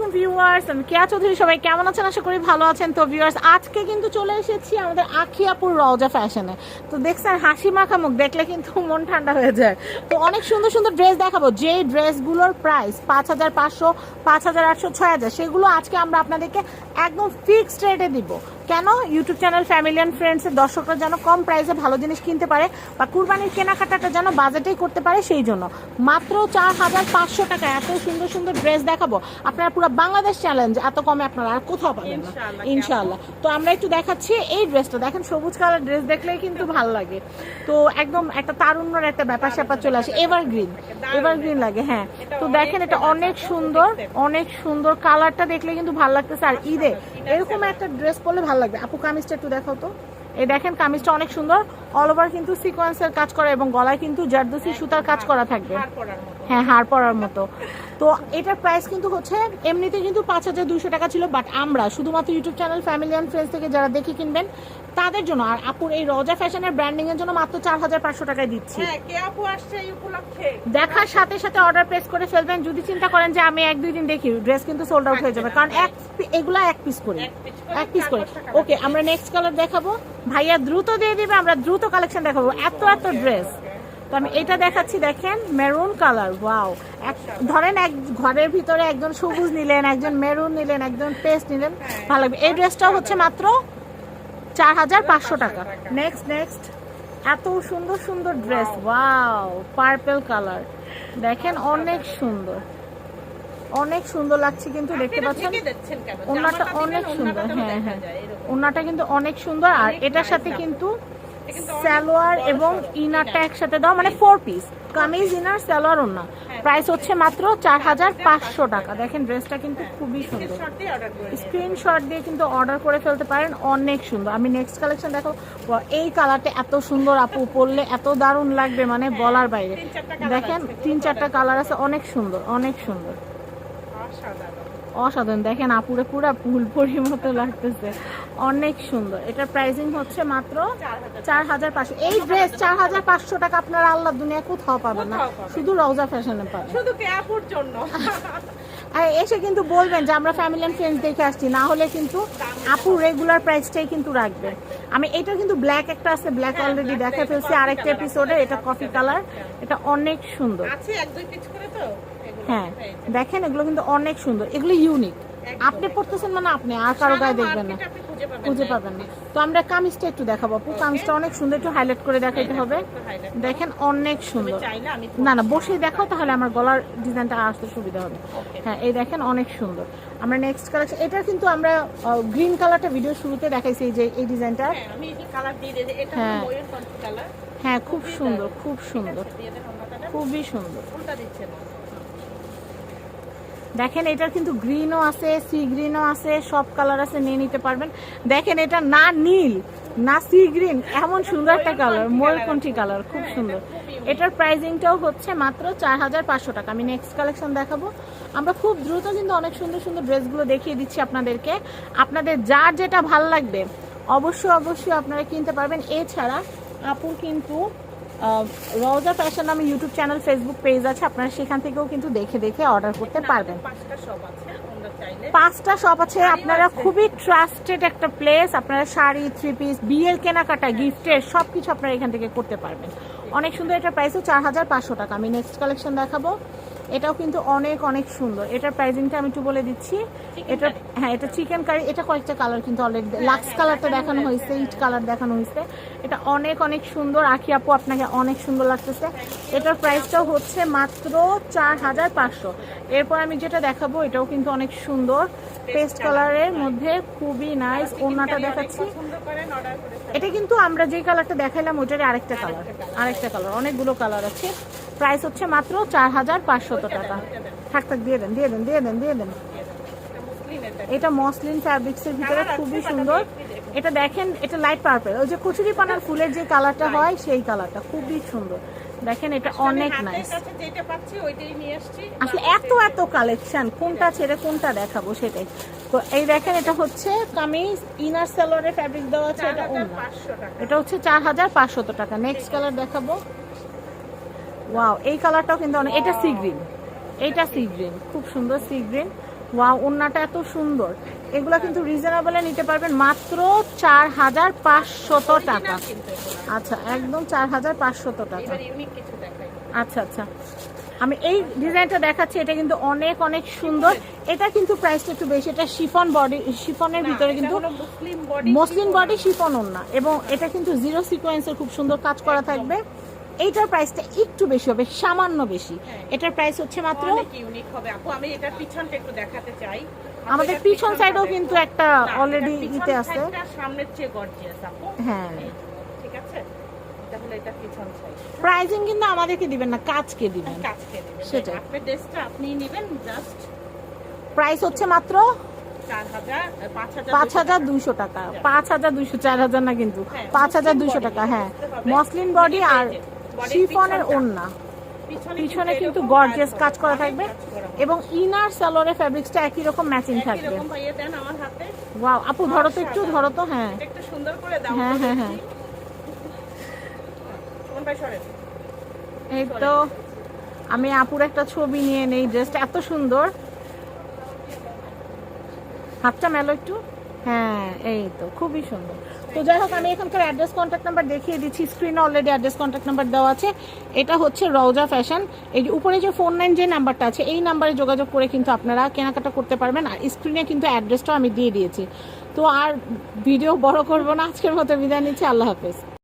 আলাইকুম ভিউয়ার্স, আমি কেয়া চৌধুরী। সবাই কেমন আছেন? আশা করি ভালো আছেন। তো ভিউয়ার্স, আজকে কিন্তু চলে এসেছি আমাদের আখিয়াপুর রওজা ফ্যাশনে। তো দেখছেন হাসি মাখা মুখ দেখলে কিন্তু মন ঠান্ডা হয়ে যায়। তো অনেক সুন্দর সুন্দর ড্রেস দেখাবো। যে ড্রেসগুলোর প্রাইস পাঁচ হাজার পাঁচশো, পাঁচ হাজার আটশো, ছয় হাজার, সেগুলো আজকে আমরা আপনাদেরকে একদম ফিক্সড রেটে দিব। কেন ইউটিউব চ্যানেল ফ্যামিলি অ্যান্ড ফ্রেন্ডসের দর্শকরা যেন কম প্রাইসে ভালো জিনিস কিনতে পারে বা কুরবানির কেনাকাটাটা যেন বাজেটেই করতে পারে সেই জন্য। মাত্র চার হাজার পাঁচশো টাকা এত সুন্দর সুন্দর ড্রেস দেখাবো। আপনারা পুরো বাংলাদেশ চ্যালেঞ্জ এত কমে আপনারা আর কোথাও পাবেন না। ইনশাআল্লাহ, ইনশাআল্লাহ। তো আমরা একটু দেখাচ্ছি এই ড্রেসটা দেখেন সবুজ কালার ড্রেস দেখলেই কিন্তু ভালো লাগে। তো একদম একটা তারুণ্যর একটা ব্যাপার স্যাপার চলে আসে। এভারগ্রিন এভারগ্রিন লাগে হ্যাঁ। তো দেখেন এটা অনেক সুন্দর অনেক সুন্দর কালারটা দেখলে কিন্তু ভালো লাগতেছে। আর ঈদে এরকম একটা ড্রেস পরলে ভালো লাগবে। আপু কামিজটা একটু দেখাও তো। এই দেখেন কামিজটা অনেক সুন্দর। অল ওভার কিন্তু সিকোয়েন্সের কাজ করা এবং গলায় কিন্তু জারদোসি সুতার কাজ করা থাকবে। হ্যাঁ হার পরার মতো। তো এটার প্রাইস কিন্তু হচ্ছে এমনিতে কিন্তু পাঁচ হাজার দুশো টাকা ছিল বাট আমরা শুধুমাত্র YouTube channel family and friends থেকে যারা দেখে কিনবেন তাদের জন্য আর আপুর এই রজা ফ্যাশনের ব্র্যান্ডিং এর জন্য মাত্র চার হাজার পাঁচশো টাকায় দিচ্ছি। হ্যাঁ আপু আসছে এই দেখার সাথে সাথে অর্ডার প্লেস করে ফেলবেন যদি চিন্তা করেন যে আমি এক দুই দিন দেখি ড্রেস কিন্তু সোল্ড আউট হয়ে যাবে কারণ এক এগুলা এক পিস করে, এক পিস করে ওকে আমরা নেক্সট কালার দেখাবো। ভাইয়া দ্রুত দিয়ে দিবে আমরা দ্রুত কালেকশন দেখাবো। এত এত ড্রেস তো আমি এটা দেখাচ্ছি দেখেন মেরুন কালার ওয়াও এক ধরেন এক ঘরের ভিতরে একজন সবুজ নিলেন একজন মেরুন নিলেন একজন পেস্ট নিলেন ভালো লাগবে। এই ড্রেসটা হচ্ছে মাত্র চার হাজার পাঁচশো টাকা। নেক্সট নেক্সট এত সুন্দর সুন্দর ড্রেস ওয়াও পার্পল কালার দেখেন অনেক সুন্দর। অনেক সুন্দর লাগছে কিন্তু দেখতে পাচ্ছেন? ওনাটা অনেক সুন্দর হ্যাঁ হ্যাঁ। ওনাটা কিন্তু অনেক সুন্দর আর এটার সাথে কিন্তু সালোয়ার এবং ইনারটা একসাথে দাও মানে four piece kameez inner salwar ওনা হ্যাঁ। প্রাইস হচ্ছে মাত্র চার হাজার পাঁচশো টাকা। দেখেন ড্রেসটা কিন্তু খুবই সুন্দর। স্ক্রিনশট দিয়ে কিন্তু অর্ডার করে ফেলতে পারেন। অনেক সুন্দর। আমি নেক্সট কালেকশন দেখো এই কালারটা এত সুন্দর আপু পরলে এত দারুণ লাগবে মানে বলার বাইরে। দেখেন তিন চারটা কালার আছে অনেক সুন্দর অনেক সুন্দর। অসাধারণ। দেখেন আপুরে পুরা ফুল পরি মতো লাগতেছে। অনেক সুন্দর। এটার প্রাইসিং হচ্ছে মাত্র চার হাজার পাঁচশো। এই ড্রেস চার হাজার পাঁচশো টাকা আপনার আল্লাহ দুনিয়া কোথাও পাবেন না। শুধু রওজা ফ্যাশনে পাবেন। শুধু আপুর জন্য। আর এসে কিন্তু বলবেন যে আমরা ফ্যামিলি অ্যান্ড ফ্রেন্ডস দেখে আসছি না হলে কিন্তু আপু রেগুলার প্রাইসটাই কিন্তু রাখবে আমি এটা কিন্তু ব্ল্যাক একটা আছে ব্ল্যাক অলরেডি দেখা ফেলছি আর আরেকটা এপিসোডে এটা কফি কালার এটা অনেক সুন্দর। হ্যাঁ দেখেন এগুলো কিন্তু অনেক সুন্দর এগুলো ইউনিক। আপনি পড়তেছেন মানে আপনি আর কারও গায়ে দেখবেন না। খুঁজে পাবেন না। তো আমরা কামিজটা একটু দেখাবো আপু। কামিজটা অনেক সুন্দর একটু হাইলাইট করে দেখাইতে হবে। দেখেন অনেক সুন্দর। না না বসে দেখাও তাহলে আমার গলার ডিজাইনটা আসতে সুবিধা হবে। হ্যাঁ এই দেখেন অনেক সুন্দর। আমরা নেক্সট কালেকশন এটা কিন্তু আমরা গ্রিন কালারটা ভিডিও শুরুতে দেখাইছি এই যে এই ডিজাইনটা। হ্যাঁ, হ্যাঁ। হ্যাঁ খুব সুন্দর খুব সুন্দর। খুবই সুন্দর। দেখেন এটার কিন্তু গ্রিনও আছে সি গ্রিনও আছে সব কালার আছে নিয়ে নিতে পারবেন। দেখেন এটা না নীল না সি গ্রিন এমন সুন্দর একটা কালার ময়ূরকণ্ঠী কালার খুব সুন্দর। এটার প্রাইজিংটাও হচ্ছে মাত্র চার হাজার পাঁচশো টাকা। আমি নেক্সট কালেকশন দেখাবো। আমরা খুব দ্রুত কিন্তু অনেক সুন্দর সুন্দর ড্রেসগুলো দেখিয়ে দিচ্ছি আপনাদেরকে। আপনাদের যার যেটা ভালো লাগবে অবশ্যই অবশ্যই আপনারা কিনতে পারবেন। এছাড়া আপুর কিন্তু রওজা ফ্যাশন নামে ইউটিউব চ্যানেল ফেসবুক পেজ আছে আপনারা সেখান থেকেও কিন্তু দেখে দেখে অর্ডার করতে পারবেন। পাঁচটা শপ আছে আপনারা খুবই ট্রাস্টেড একটা প্লেস আপনারা শাড়ি থ্রি পিস বিয়ের কেনাকাটা গিফটের সব কিছু আপনারা এখান থেকে করতে পারবেন। অনেক সুন্দর এটা প্রাইসও চার হাজার পাঁচশো টাকা। আমি নেক্সট কালেকশন দেখাবো। এটাও কিন্তু অনেক অনেক সুন্দর। এটার প্রাইসিংটা আমি একটু বলে দিচ্ছি। এটা হ্যাঁ এটা চিকেন কারি এটা কয়েকটা কালার কিন্তু অলরেডি লাক্স কালারটা দেখানো হয়েছে ইট কালার দেখানো হয়েছে। এটা অনেক অনেক সুন্দর। আখি আপু আপনাকে অনেক সুন্দর লাগতেছে। এটার প্রাইসটাও হচ্ছে মাত্র চার হাজার পাঁচশো। এরপর আমি যেটা দেখাবো এটাও কিন্তু অনেক সুন্দর। পেস্ট কালারের মধ্যে খুবই নাইস ওড়নাটা দেখাচ্ছি। এটা কিন্তু আমরা যে কালারটা দেখাইলাম ওইটারই আরেকটা কালার আরেকটা কালার অনেকগুলো কালার আছে। প্রাইস হচ্ছে মাত্র চার হাজার পাঁচশত টাকা। থাক থাক দিয়ে দেন দিয়ে দেন দিয়ে দেন দিয়ে দেন। এটা মসলিন ফ্যাব্রিক্সের ভিতরে খুবই সুন্দর। একটু। এটা দেখেন এটা লাইট পার্পল ওই যে কচুরি পানার ফুলের যে কালারটা হয় সেই কালারটা খুবই সুন্দর। দেখেন এটা অনেক নাইস যেটা পাচ্ছি ওইটাই নিয়ে আসছি। আসলে এত এত কালেকশন কোনটা ছেড়ে কোনটা দেখাবো সেটাই। তো এই দেখেন এটা হচ্ছে কামিজ ইনার সালোয়ারের ফ্যাব্রিক দেওয়া আছে এটা এটা হচ্ছে চার হাজার পাঁচশত টাকা। নেক্সট কালার দেখাবো। ওয়াও এই কালারটাও কিন্তু অনেক এটা সি গ্রিন এইটা সি গ্রিন খুব সুন্দর সি গ্রিন ওয়া ওন্নাটা এত সুন্দর। এগুলো কিন্তু রিজনেবলে নিতে পারবেন মাত্র চার হাজার পাঁচশত টাকা। আচ্ছা একদম চার হাজার পাঁচশত টাকা। আচ্ছা আচ্ছা। আমি এই ডিজাইনটা দেখাচ্ছি এটা কিন্তু অনেক অনেক সুন্দর। এটা কিন্তু প্রাইসটা একটু বেশি। এটা শিফন বডি শিফনের ভিতরে কিন্তু muslin body muslin body chiffon না। এবং এটা কিন্তু জিরো সিকোয়েন্সের খুব সুন্দর কাজ করা থাকবে। এইটার প্রাইসটা একটু বেশি হবে সামান্য বেশি। হ্যাঁ। এটার প্রাইস হচ্ছে মাত্র ইউনিক হবে। আপু আমি এটার পিছনটা একটু দেখাতে চাই। আমাদের পিছন সাইডেও কিন্তু একটা অলরেডি ইতে আছে। সামনের চেয়ে গর্জিয়াস আপু। হ্যাঁ। ঠিক আছে? তাহলে এটা পিছন সাইড প্রাইজিং কিন্তু আমাদেরকে দিবেন না কাজকে দিবেন। কাজকে দিবেন। সেটাই। আপনার ড্রেসটা আপনি নেবেন জাস্ট প্রাইস হচ্ছে মাত্র পাঁচ হাজার দুইশো টাকা। পাঁচ হাজার দুইশো চার হাজার না কিন্তু হ্যাঁ, পাঁচ হাজার দুইশো টাকা হ্যাঁ। মসলিন বডি আর শিফনের। ওড়না। পিছনে কিন্তু গর্জিয়াস কাজ করা থাকবে। এবং ইনার সালোয়ারের ফ্যাব্রিক্সটা একই রকম ম্যাচিং থাকবে। রকম ভাইয়া দেন আমার হাতে। ওয়াও আপু ধরো তো একটু ধরো তো হ্যাঁ। একটু সুন্দর করে দাও। হ্যাঁ, হ্যাঁ, হ্যাঁ। এই তো আমি আপুর একটা ছবি নিয়ে নেই ড্রেসটা এত সুন্দর। হাতটা মেলো একটু? হ্যাঁ এই তো, খুবই সুন্দর। তো যাই হোক, আমি এখানকার অ্যাড্রেস কন্ট্যাক্ট নাম্বার দেখিয়ে দিচ্ছি স্ক্রিনে অলরেডি অ্যাড্রেস কন্ট্যাক্ট নাম্বার দেওয়া আছে। এটা হচ্ছে রওজা ফ্যাশন এই যে উপরে যে ফোন নাইন যে নাম্বারটা আছে, এই নাম্বারে যোগাযোগ করে কিন্তু আপনারা কেনাকাটা করতে পারবেন। আর স্ক্রিনে কিন্তু অ্যাড্রেসটাও আমি দিয়ে দিয়েছি। তো আর ভিডিও বড় করব না, আজকের মতো বিদায় নিচ্ছি, আল্লাহ হাফেজ।